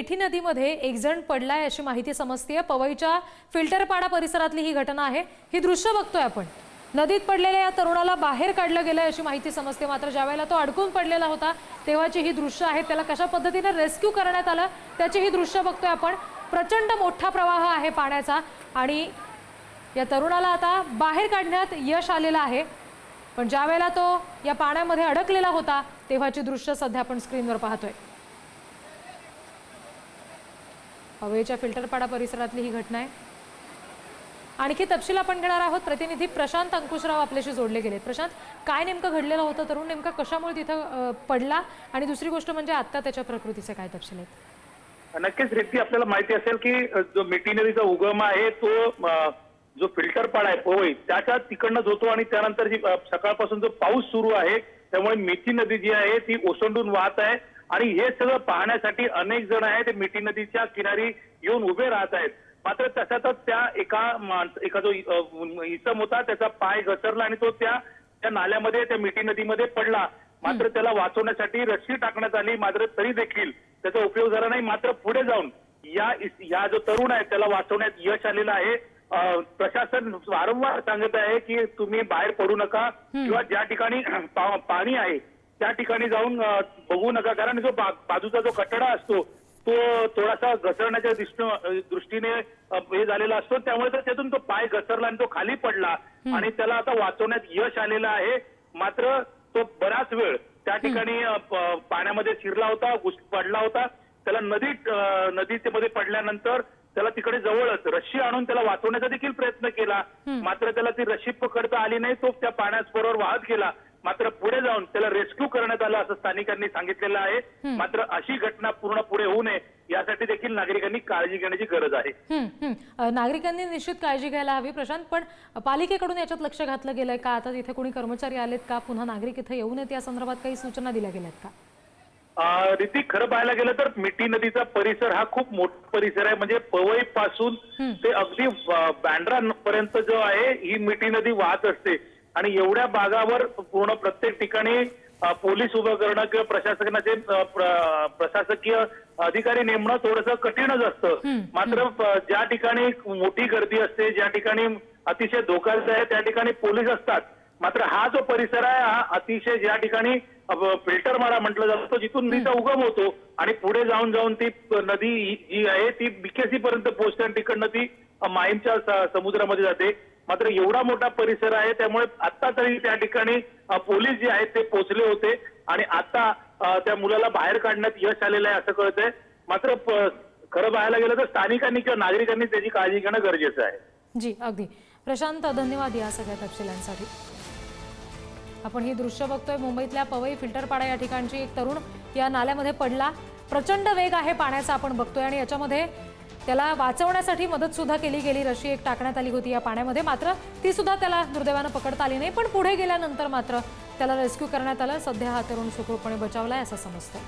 मिठी नदीमध्ये एक जण पडलाय अशी माहिती समजतीये. पवईच्या फिल्टरपाडा परिसरातली ही घटना आहे. ही दृश्य बघतोय आपण. नदीत पडलेल्या या तरुणाला बाहेर काढलं गेलं अशी माहिती समजते. मात्र ज्यावेळेला तो अडकून पडलेला होता तेव्हाची ही दृश्य आहेत त्याला कशा पद्धतीने रेस्क्यू करण्यात आलं त्याची ही दृश्य बघतोय आपण. प्रचंड मोठा प्रवाह आहे पाण्याचा आणि या तरुणाला आता बाहेर काढण्यात यश आलेलं आहे. पण ज्यावेळेला तो या पाण्यामध्ये अडकलेला होता तेव्हाची दृश्य सध्या आपण स्क्रीनवर पाहतोय. हवेच्या फिल्टरपाडा परिसरातली ही घटना आहे. आणखी तपशील आपण घेणार आहोत. प्रतिनिधी प्रशांत अंकुशराव आपल्याशी जोडले गेले प्रशांत काय नेमकं घडलेलं होतं? तरुण नेमका कशामुळे तिथं पडला? आणि दुसरी गोष्ट म्हणजे आता त्याच्या प्रकृतीचे काय तपशील आहेत? नक्कीच रिक्ती आपल्याला माहिती असेल की जो मिटिनरीचा नदीचा उगम आहे तो जो फिल्टर पाडा आहे पोवई त्याच्या तिकडनं जोतो आणि त्यानंतर जी सकाळपासून जो पाऊस सुरू आहे त्यामुळे मिठी नदी जी आहे ती ओसंडून वाहत आहे. आणि हे सगळं पाहण्यासाठी अनेक जण आहेत ते मिठी नदीच्या किनारी येऊन उभे राहत आहेत. मात्र तशातच त्या एका एका जो इसम होता त्याचा पाय घसरला आणि तो त्या त्या नाल्यामध्ये त्या मिठी नदीमध्ये पडला. मात्र त्याला वाचवण्यासाठी रस्सी टाकण्यात आली मात्र तरी देखील त्याचा उपयोग झाला नाही. मात्र पुढे जाऊन या या जो तरुण आहे त्याला वाचवण्यात यश आलेलं आहे. प्रशासन वारंवार सांगत आहे की तुम्ही बाहेर पडू नका किंवा ज्या ठिकाणी पाणी आहे त्या ठिकाणी जाऊन बघू नका. कारण जो बाजूचा जो कटडा असतो तो थोडासा घसरण्याच्या दृष्टी- दृष्टीने हे झालेला असतो. त्यामुळे तर त्यातून तो पाय घसरला आणि तो खाली पडला. आणि त्याला आता वाचवण्यात यश आलेलं आहे. मात्र तो बराच वेळ त्या ठिकाणी पाण्यामध्ये शिरला होता घुस- पडला होता. त्याला नदीत अं, नदीमध्ये पडल्यानंतर त्याला तिकडे जवळच रशी आणून त्याला वाचवण्याचा देखील प्रयत्न केला. मात्र त्याला ती रशी पकडता आली नाही. तो त्या पाण्याबरोबर वाहत गेला. मात्र पुढे जाऊन त्याला रेस्क्यू करण्यात आलं असं स्थानिकांनी सांगितलेलं आहे. मात्र अशी घटना पूर्ण पुढे होऊ नये यासाठी देखील नागरिकांनी काळजी घेण्याची गरज आहे. नागरिकांनी निश्चित काळजी घ्यायला हवी प्रशांत पण पालिकेकडून याच्यात लक्ष घातलं गेलंय का? आता तिथे कोणी कर्मचारी आलेत का? पुन्हा नागरिक इथे येऊ नयेत या संदर्भात काही सूचना दिल्या गेल्यात का? ऋतिक खरं पाहायला गेलं तर मिठी नदीचा परिसर हा खूप मोठा परिसर आहे. म्हणजे पवई पासून ते अगदी बँड्रा पर्यंत जो आहे ही मिठी नदी वाहत असते. आणि एवढ्या भागावर पूर्ण प्रत्येक ठिकाणी पोलीस उभं करणं किंवा प्रशासनाचे प्रशासकीय अधिकारी नेमणं थोडंसं कठीणच असतं. मात्र ज्या ठिकाणी मोठी गर्दी असते ज्या ठिकाणी अतिशय धोकादायक आहे त्या ठिकाणी पोलीस असतात. मात्र हा जो परिसर आहे हा अतिशय ज्या ठिकाणी फिल्टर मारा म्हटलं जातं जिथून नदीचा उगम होतो आणि पुढे जाऊन जाऊन ती नदी जी आहे ती बिकेसी पर्यंत पोहोचते आणि तिकडनं ती माहीमच्या समुद्रामध्ये जाते. मात्र एवढा मोठा परिसर आहे त्यामुळे आता तरी त्या ठिकाणी पोलीस जे आहेत ते पोहोचले होते आणि आता त्या मुलाला बाहेर काढण्यात यश आलेलं आहे असं कळतंय. मात्र खरं पाहायला गेलं तर स्थानिकांनी किंवा नागरिकांनी त्याची काळजी घेणं गरजेचं आहे. जी अगदी. प्रशांत धन्यवाद या सगळ्या तपशिलांसाठी. आपण ही दृश्य बघतोय मुंबईतल्या पवई फिल्टरपाडा या ठिकाणची एक तरुण या नाल्यामध्ये पडला. प्रचंड वेग आहे पाण्याचा आपण बघतोय आणि याच्यामध्ये त्याला वाचवण्यासाठी मदत सुद्धा केली गेली. रशी एक टाकण्यात आली होती या पाण्यामध्ये. मात्र ती सुद्धा त्याला दुर्दैवानं पकडता आली नाही. पण पुढे गेल्यानंतर मात्र त्याला रेस्क्यू करण्यात आलं. सध्या हा तरुण सुखरूपपणे बचावलाय असं समजतं